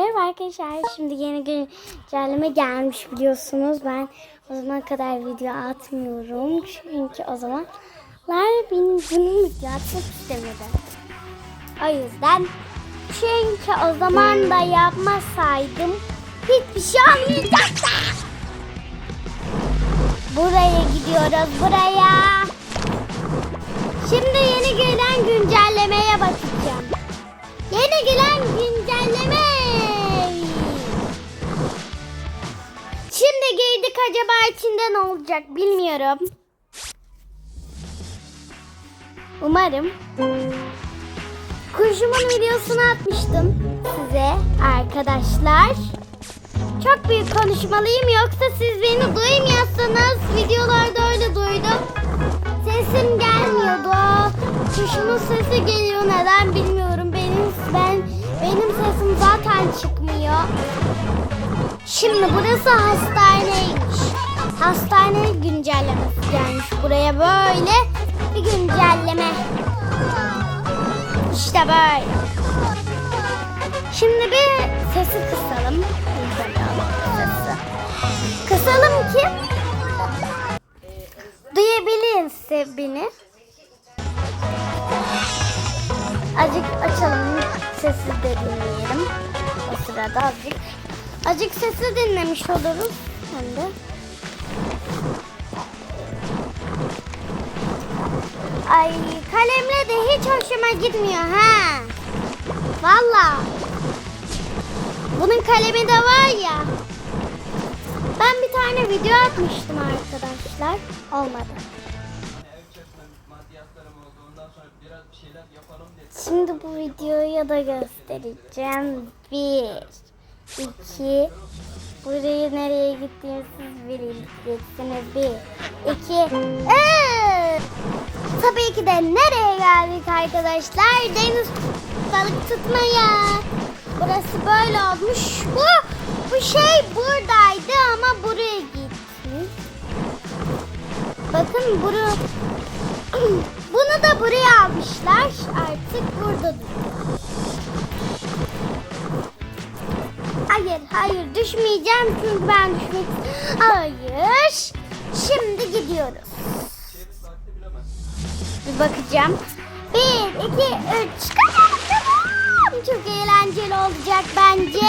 Merhaba arkadaşlar. Şimdi yeni güncelleme gelmiş biliyorsunuz. Ben o zamana kadar video atmıyorum. Çünkü o zamanlar benim bunun video atmak istemedi. O yüzden çünkü o zaman da yapmasaydım hiçbir şey olmayacaktı. Buraya gidiyoruz buraya. Şimdi yeni gelen güncellemeye bakacağım. Acaba içinde ne olacak bilmiyorum. Umarım. Kuşumun videosunu atmıştım size arkadaşlar. Çok büyük konuşmalıyım yoksa siz beni duymuyorsunuz. Videolarda öyle duydum. Sesim gelmiyordu. Kuşumun sesi geliyor neden bilmiyorum. Benim ben benim sesim zaten çıkmıyor. Şimdi burası hastaneymiş. Hastane güncellemesi gelmiş buraya böyle bir güncelleme. İşte böyle. Şimdi bir sesi kısalım. Kısalım ki duyabilirse beni. Azıcık açalım. Sesi de dinleyelim. O sırada azıcık. Azıcık sesi dinlemiş oluruz. Hem de. Ay kalemle de hiç hoşuma gitmiyor ha. Valla. Bunun kalemi de var ya. Ben bir tane video atmıştım arkadaşlar. Olmadı. Şimdi bu videoyu da göstereceğim. Bir, iki, burayı nereye gittiğini siz bileceksiniz. Bir, iki, üç. Tabii ki de nereye geldik arkadaşlar? Deniz balık tutmaya. Burası böyle olmuş. Bu, bu şey buradaydı ama buraya gitti. Bakın bunu bunu da buraya almışlar. Artık burada. Hayır, hayır düşmeyeceğim çünkü ben düşmek Hayır. Şimdi gidiyoruz. Bakacağım. Bir, iki, üç. Kaçalım. Çok eğlenceli olacak bence.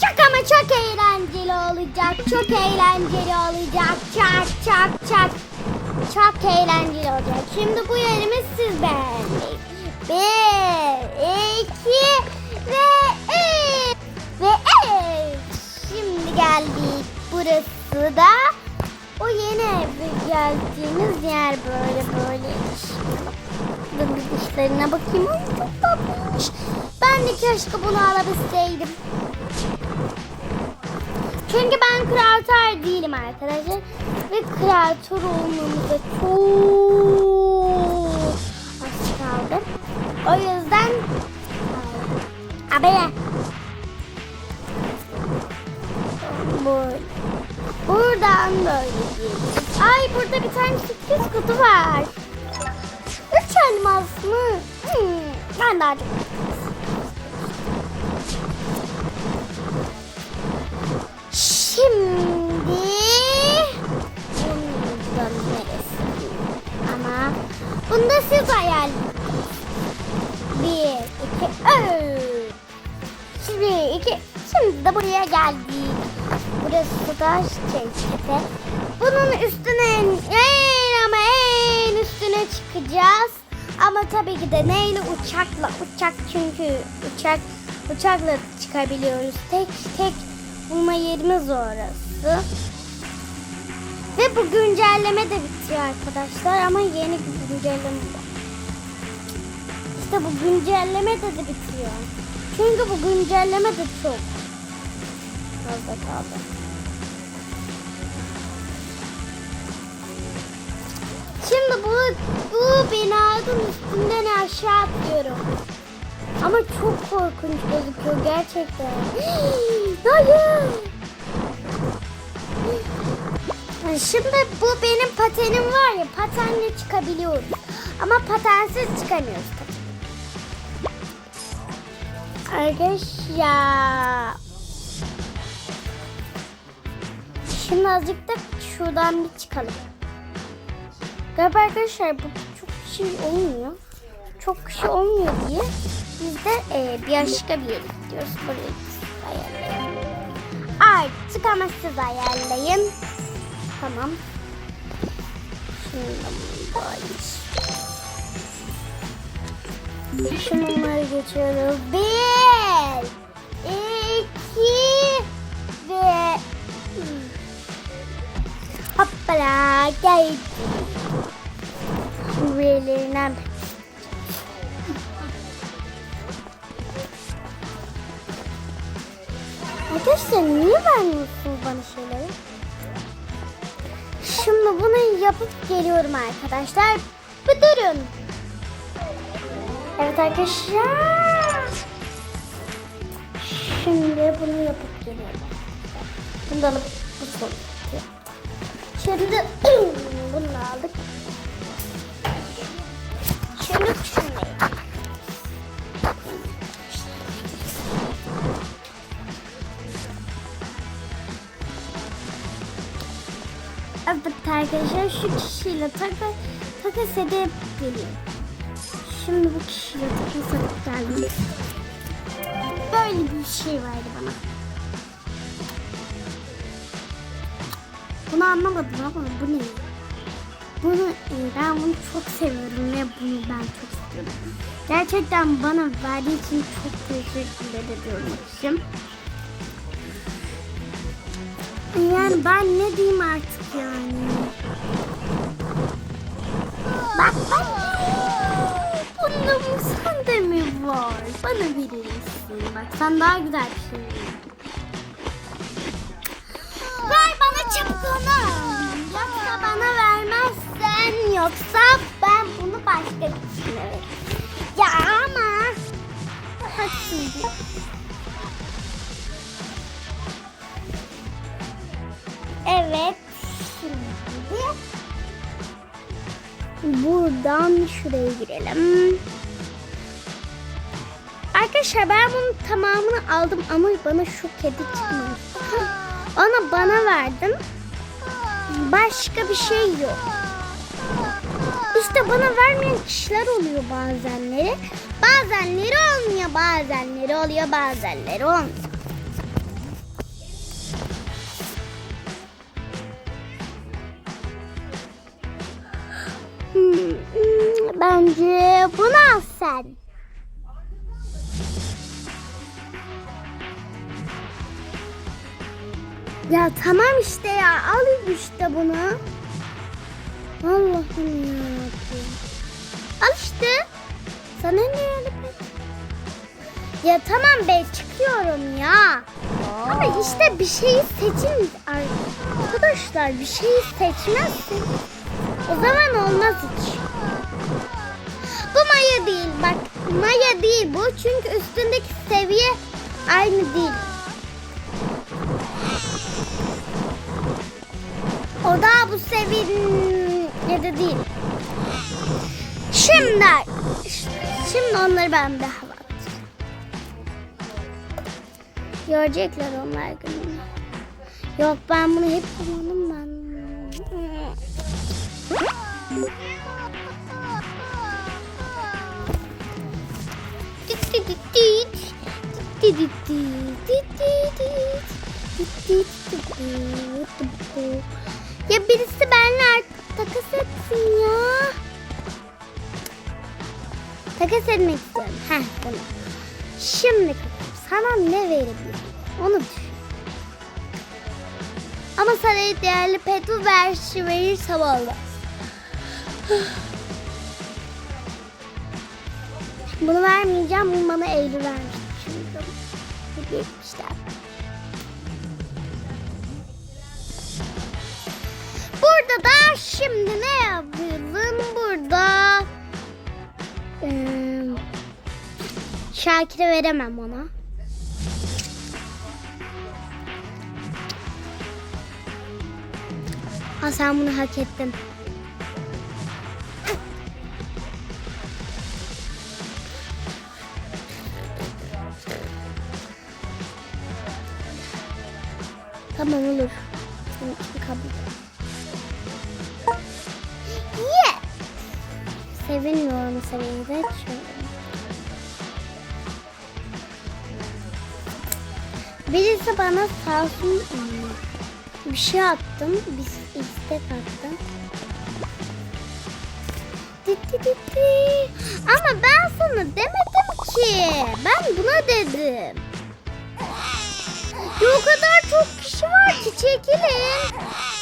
Çok ama çok eğlenceli olacak. Çok eğlenceli olacak. Çak çak çak. Çok eğlenceli olacak. Şimdi bu yerimiz siz beğendik. Bir, iki ve üç. Ve evet. Şimdi geldik. Burası da o yeni eve geldiğimiz yer böyle böyle. Dişlerine bakayım. Ay çok tatlıymış. Ben de keşke bunu alabilseydim. Çünkü ben kreatör değilim arkadaşlar. Ve kreatör olmamıza çok az kaldı. O yüzden böyle. Buradan böyle. Ay burada bir tane sürpriz kutu var. Üç elmas mı? Hmm, ben de artık. Şimdi bundan neresi? Ama bunda siz hayal. Bir, iki, üç. Şimdi iki. Şimdi de buraya geldik. Burası da şey. Bunun üstüne en, en ama en üstüne çıkacağız. Ama tabii ki de neyle uçakla uçak çünkü uçak uçakla çıkabiliyoruz. Tek tek bulma yerimiz orası. Ve bu güncelleme de bitiyor arkadaşlar ama yeni bir güncelleme var. İşte bu güncelleme de, de bitiyor. Çünkü bu güncelleme de çok fazla kaldı. Bu bu binanın üstünden aşağı atlıyorum. Ama çok korkunç gözüküyor gerçekten. Hayır. Şimdi bu benim patenim var ya patenle çıkabiliyoruz. Ama patensiz çıkamıyoruz tabii. Arkadaşlar. Şimdi azıcık da şuradan bir çıkalım. Galiba arkadaşlar bu çok şey olmuyor. Çok kişi olmuyor diye biz de e, bir başka bir yere gidiyoruz. Burayı ayarlayalım. Artık ama siz ayarlayın. Tamam. Şimdi böyle. Şunları geçiyoruz. Bir, iki ve hoppala geldi. Üyelerinden Arkadaşlar niye vermiyorsunuz bana şeyleri? Şimdi bunu yapıp geliyorum arkadaşlar. Bıdırın. Evet arkadaşlar. Şimdi bunu yapıp geliyorum. Bunu da alıp bu. Şimdi bunu aldık. Şimdi yapalım. Evet arkadaşlar şu kişiyle taka, takas edip geliyorum. Şimdi bu kişiyle takas edip geldim. Böyle bir şey verdi bana. Bunu anlamadım ama bu ne? Bunu ben bunu çok seviyorum ve bunu ben çok istiyorum. Gerçekten bana verdiği için çok teşekkür ediyorum için. Yani ben ne diyeyim artık yani. Bak bak. Bunda mı sende mi var? Bana verir misin? Bak sen daha güzel bir şey. Ver bana çabuk vermezsen yoksa ben bunu başka veririm. Ya ama. Evet. Şimdi buradan şuraya girelim. Arkadaşlar ben bunun tamamını aldım ama bana şu kedi çıkmadı. Onu bana verdin. Başka bir şey yok. İşte bana vermeyen kişiler oluyor bazenleri. Bazenleri olmuyor, bazenleri oluyor, bazenleri olmuyor. Hmm, bence bunu al sen. Ya tamam işte ya alayım işte bunu. Allah'ım ya. Al işte. Sana ne öyle? Ya tamam be çıkıyorum ya. Ama işte bir şeyi seçin arkadaşlar bir şeyi seçmezsin. O zaman olmaz hiç. Bu maya değil bak maya değil bu çünkü üstündeki seviye aynı değil. O da bu seviyede değil. Şimdi şimdi onları ben bir hava atacağım. Görecekler onlar gününü. Yok ben bunu hep kullandım ben. Ya birisi etsin ya. Takas etmek istiyorum. Heh bunu. Şimdi sana ne verebilirim? Onu düşün. Ama sana değerli petu versi verirsem olmaz. Bunu vermeyeceğim. Bunu bana Eylül vermişti. Hediye etmişler. kadar şimdi ne yapalım burada? Ee, Şakir'e veremem ona. Ha sen bunu hak ettin. Tamam olur. Kabul. Sevinmiyorum sevince şöyle. Birisi bana sağ olsun bir şey attım. Bir istek attım. Ama ben sana demedim ki. Ben buna dedim. Ya o kadar çok kişi var ki çekilin.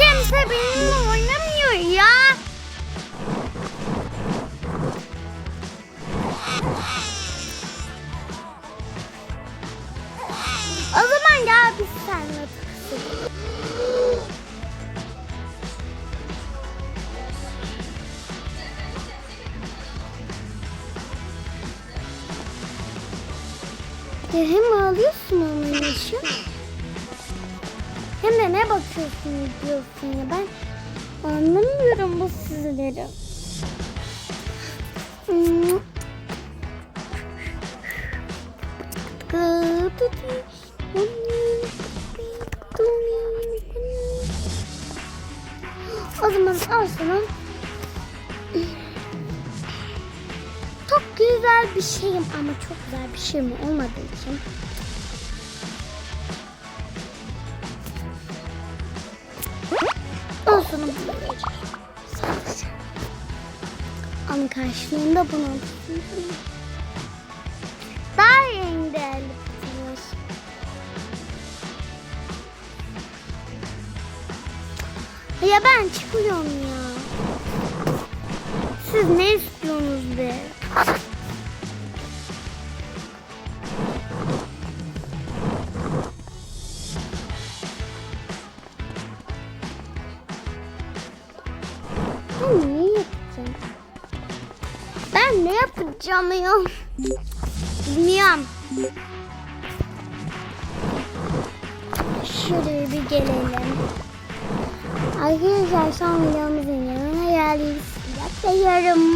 Kimse benimle oynamıyor ya. O zaman gel biz seninle takılalım. Ya hem ağlıyorsun onun için hem de ne bakıyorsun diyorsun ya ben anlamıyorum bu sizleri. O zaman al sana. Çok güzel bir şeyim ama çok güzel bir şeyim olmadığı için. Al sana bunu. Sadece. Ama karşılığında bunu. Daha yeni değerli kutular. Ya ben çıkıyorum ya. Siz ne istiyorsunuz be? Ben ne yapacağım? Ben ne yapacağım ya? Bilmiyorum. Şuraya bir gelelim. Arkadaşlar son videomuzun yanına geldik. Yapıyorum.